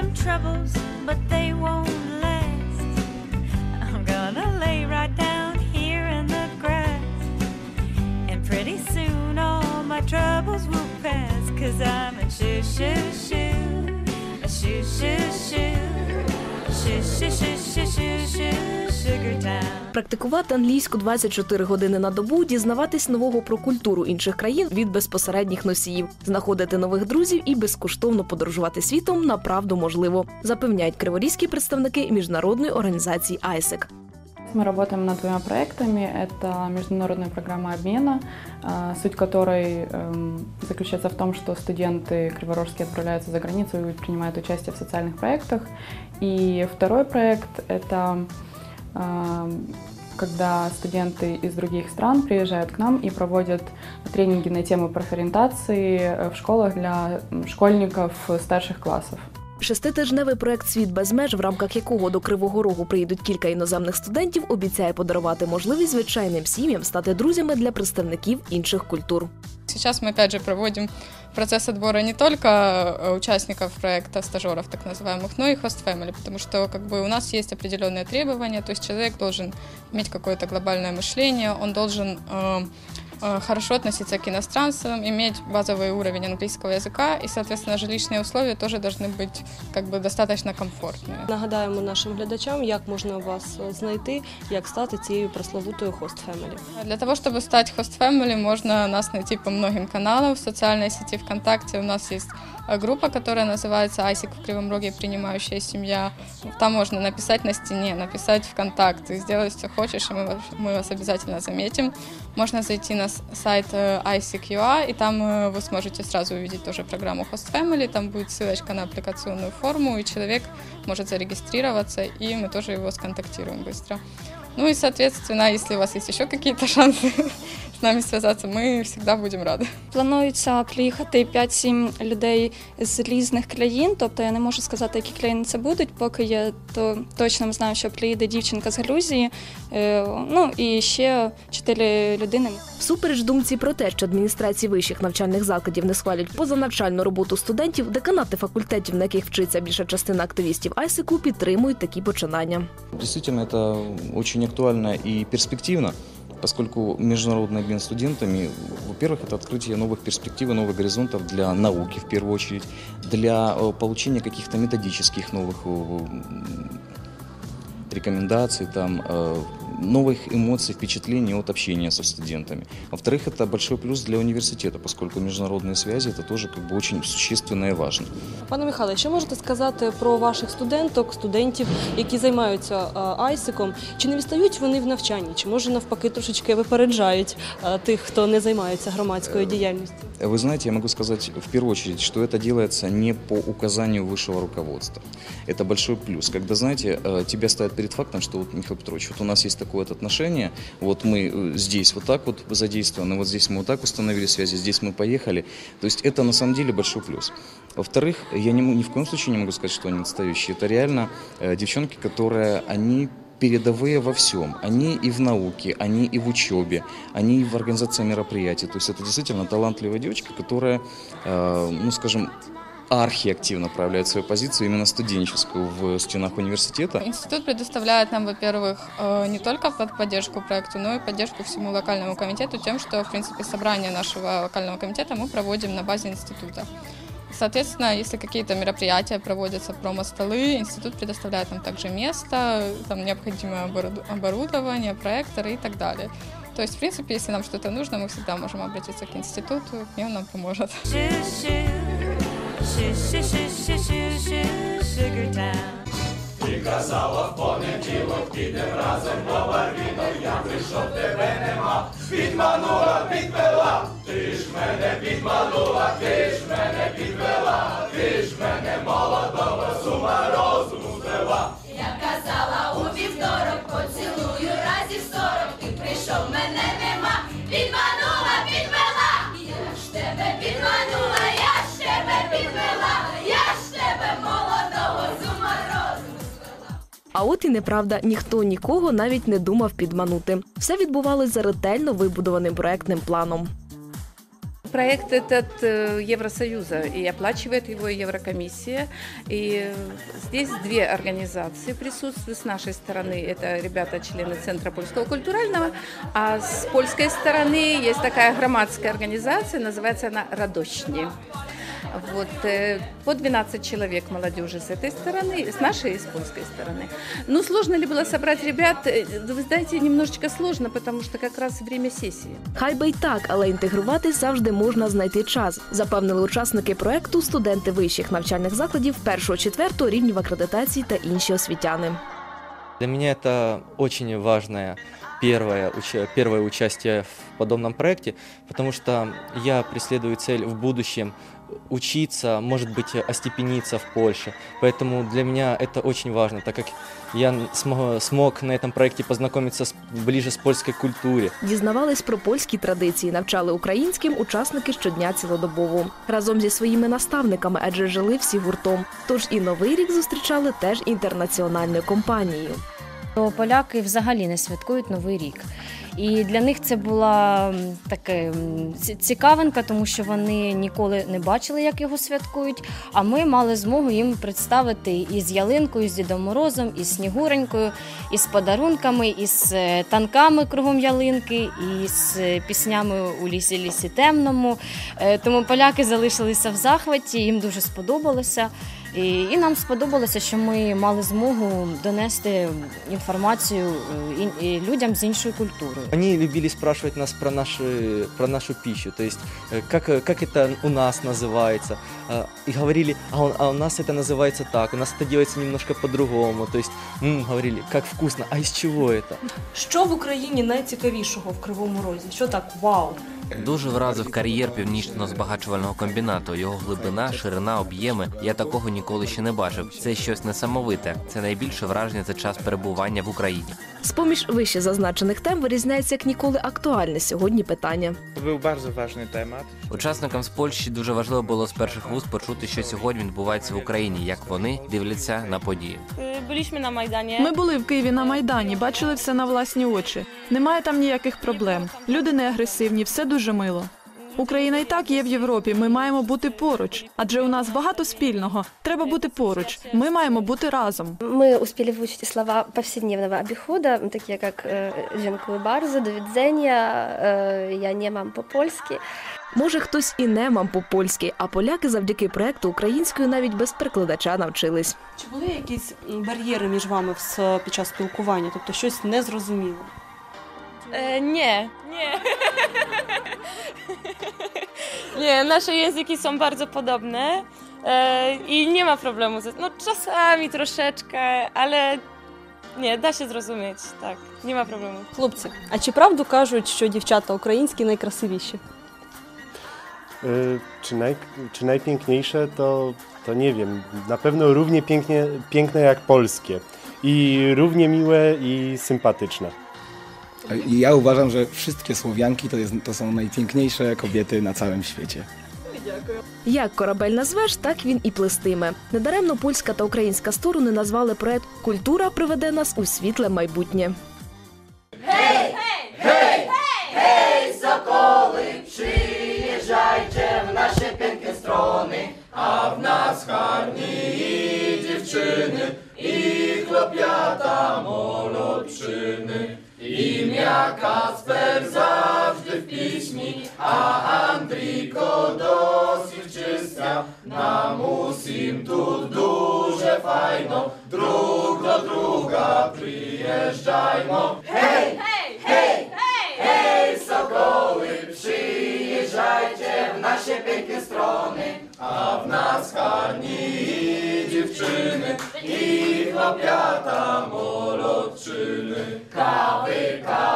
some troubles, but they won't last. I'm gonna lay right down here in the grass. And pretty soon all my troubles will pass. Cause I'm a shoo shoo shoo. A shoo shoo shoo. Shoo shoo shoo shoo shoo shoo. Sugar town. Практикувати англійську 24 години на добу, дізнаватись нового про культуру інших країн від безпосередніх носіїв, знаходити нових друзів і безкоштовно подорожувати світом направду можливо, запевняють криворізькі представники міжнародної організації ISEC. Мы работаем над двумя проектами. Это международная программа обмена, а, суть которой эм, заключается в том, что студенты криворожские отправляются за границу и принимают участие в социальных проектах. И второй проект – это ам, Когда студенты из других стран приезжают к нам и проводят тренинги на тему профориентации э, в школах для школьников старших классов. Шеститижневий проект Світ без меж, в рамках якого до Кривого Рогу приїдуть кілька іноземних студентів, обіцяє подарувати можливість звичайним сім'ям стати друзями для представників інших культур. Сейчас мы опять же проводим процесс отбора не только э, участников проекта, стажеров так называемых, но и host family, потому что как бы у нас есть определенные требования, то есть человек должен иметь какое-то глобальное мышление, он должен э, э, хорошо относиться к иностранцам, иметь базовый уровень английского языка, и, соответственно, жилищные условия тоже должны быть как бы достаточно комфортные. Нагадаємо нашим глядачам, як можна вас е, знайти, як стати цією пресловутою хост фемелі. Для того, чтобы стать host family, можно нас найти по многим каналам в социальной сети ВКонтакте. У нас есть э, группа, которая называется «Айсик в Кривом Роге. Принимающая семья». Там можно написать на стене, написать ВКонтакте, сделать что хочешь, и мы, вас- мы вас обязательно заметим. Можно зайти на с- сайт э, ISIC.ua, и там э, вы сможете сразу увидеть тоже программу Host Family. Там будет ссылочка на аппликационную форму, и человек может зарегистрироваться, и мы тоже его сконтактируем быстро. Ну и, соответственно, если у вас есть еще какие-то шансы с нами связаться, мы всегда будем рады. Планується приїхати 5-7 людей з різних країн. Тобто я не можу сказати, які країни це будуть, поки я то точно знаю, що приїде дівчинка з Грузії. е, Ну і ще 4 людини. Всупереч думці про те, що адміністрації вищих навчальних закладів не схвалюють позанавчальну роботу студентів, деканати факультетів, на яких вчиться більша частина активістів Айсику, підтримують такі починання. Действительно, это очень актуально и перспективно, поскольку международный обмен студентами, во-первых, это открытие новых перспектив и новых горизонтов для науки в первую очередь, для э, получения каких-то методических новых э, м, рекомендаций, там, э, новых эмоций, впечатлений от общения со студентами. Во-вторых, это большой плюс для университета, поскольку международные связи это тоже как бы очень существенно и важно. Пане Михайле, що можете сказати про ваших студенток, студентів, які займаються е, айсиком? Чи не відстають вони в навчанні? Чи може навпаки трошечки випереджають е, тих, хто не займається громадською діяльністю? Вы знаете, я могу сказать в первую очередь, что это делается не по указанию высшего руководства. Это большой плюс. Когда, знаете, э, тебя ставят перед фактом, что вот, Михаил Петрович, вот у нас есть такое вот отношение, вот мы э, здесь вот так вот задействованы, вот здесь мы вот так установили связи, здесь мы поехали. То есть это на самом деле большой плюс. Во-вторых, я не, ни в коем случае не могу сказать, что они отстающие. Это реально э, девчонки, которые, они передовые во всем. Они и в науке, они и в учебе, они и в организации мероприятий. То есть это действительно талантливая девочка, которая, э, ну скажем, архиактивно проявляет свою позицию, именно студенческую, в стенах университета. Институт предоставляет нам, во-первых, э, не только под поддержку проекту, но и поддержку всему локальному комитету тем, что, в принципе, собрание нашего локального комитета мы проводим на базе института. Соответственно, если какие-то мероприятия проводятся, промо-столы, институт предоставляет нам также место, там необходимое оборуд- оборудование, проекторы и так далее. То есть, в принципе, если нам что-то нужно, мы всегда можем обратиться к институту, и он нам поможет. Shoo. Shoo shoo shoo shoo shoo. Sugar town. Я А от і неправда, ніхто нікого навіть не думав підманути. Все відбувалось за ретельно вибудованим проектним планом. Проект этот э, Евросоюза и оплачивает его Еврокомиссия. И э, здесь две организации присутствуют. С нашей стороны это ребята-члены Центра польского культурального, а с польской стороны есть такая громадская организация, называется она «Радощни». Вот, э, по 12 человек молодежи с этой стороны, с нашей и с польской стороны. Ну, сложно ли было собрать ребят? Э, Вы знаете, немножечко сложно, потому что как раз время сессии. Хай би й так, але інтегруватись завжди можна знайти час. Запевнили учасники проекту студенти вищих навчальних закладів першого-четвертого рівнів акредитації та інші освітяни. Для меня это очень важное первое, уча- первое участие в подобном проекте, потому что я преследую цель в будущем учиться, может быть, остепениться в Польше. Поэтому для меня это очень важно, так как я смог, смог на этом проекте познакомиться с- ближе с польской культуре. Дізнавались про польські традиції, навчали українським учасники щодня цілодобово разом зі своїми наставниками, адже жили всі гуртом. Тож і новий рік зустрічали теж інтернаціональною компанією. то поляки взагалі не святкують Новий рік. І для них це була ці- цікавинка, тому що вони ніколи не бачили, як його святкують. А ми мали змогу їм представити і з ялинкою, і з Дідом Морозом, і з Снігуренькою, і з подарунками, і з е, танками кругом ялинки, і з е, піснями у лісі лісі темному. Е, Тому поляки залишилися в захваті, їм дуже сподобалося. І, і нам сподобалося, що ми мали змогу донести інформацію е, ін- і людям з іншою культурою. Они любили спрашивать нас про, наши, про нашу пищу, то есть э, как, э, как это у нас называется. Э, И говорили, а у, а у нас это называется так, у нас это делается немножко по-другому. То есть, «М, говорили, как вкусно, а из чего это? Що в Україні найцікавішого в Кривому Розі? Що так вау? Дуже вразив кар'єр північного збагачувального комбінату. Його глибина, ширина, об'єми. Я такого ніколи ще не бачив. Це щось несамовите. Це найбільше враження за час перебування в Україні. З-поміж вище зазначених тем вирізняється як ніколи актуальне сьогодні питання. To był bardzo ważny temat. Учасникам з Польщі дуже важливо було з перших вуст почути, що сьогодні відбувається в Україні, як вони дивляться на події. Byliśmy na Majdanie. Ми були в Києві на Майдані, бачили все на власні очі. Немає там ніяких проблем. Люди не агресивні, все дуже мило. Україна і так є в Європі. Ми маємо бути поруч, адже у нас багато спільного. Треба бути поруч. Ми маємо бути разом. Мы успели выучить и слова повседневного обихода, такие как э, «Dziękuję bardzo», «Do widzenia», э, «Я не мам по-польски». Може, хтось і не мам по-польськи, а поляки завдяки проекту українською навіть без перекладача навчились. Чи були якісь м, бар'єри між вами в- під час спілкування? Тобто щось незрозуміло? E, nie, nie. nie, nasze języki są bardzo podobne e, i nie ma problemu. Ze, no czasami troszeczkę, ale nie, da się zrozumieć, tak, nie ma problemu. Хлопці, а чи правду кажуть, що дівчата українські найкрасивіші? Y, Czy, naj, czy najpiękniejsze, to, to nie wiem. Na pewno równie pięknie, piękne jak polskie. I równie miłe i sympatyczne. Ja uważam, że wszystkie Słowianki to, jest, to są najpiękniejsze kobiety na całym świecie. Як корабель назвеш, так він і плестиме. Недаремно польська та українська сторони назвали проект Культура приведе нас у світле майбутнє. Гей, гей, гей, соколи, przyjeżdżajcie w nasze piękne strony, a w nas harni i dziewczyny, i chłopiata molodczyny. Imię Kasper zawsze w piśni, a Andriko dosyć czysta. Nam usim tu duże fajno, drug do druga przyjeżdżajmo. Hej, hej, hej, hej, sokoły, przyjeżdżajcie w nasze piękne strony, a w nas harni i dziewczyny, i chłopiata molodczyny. Kawy, kawy,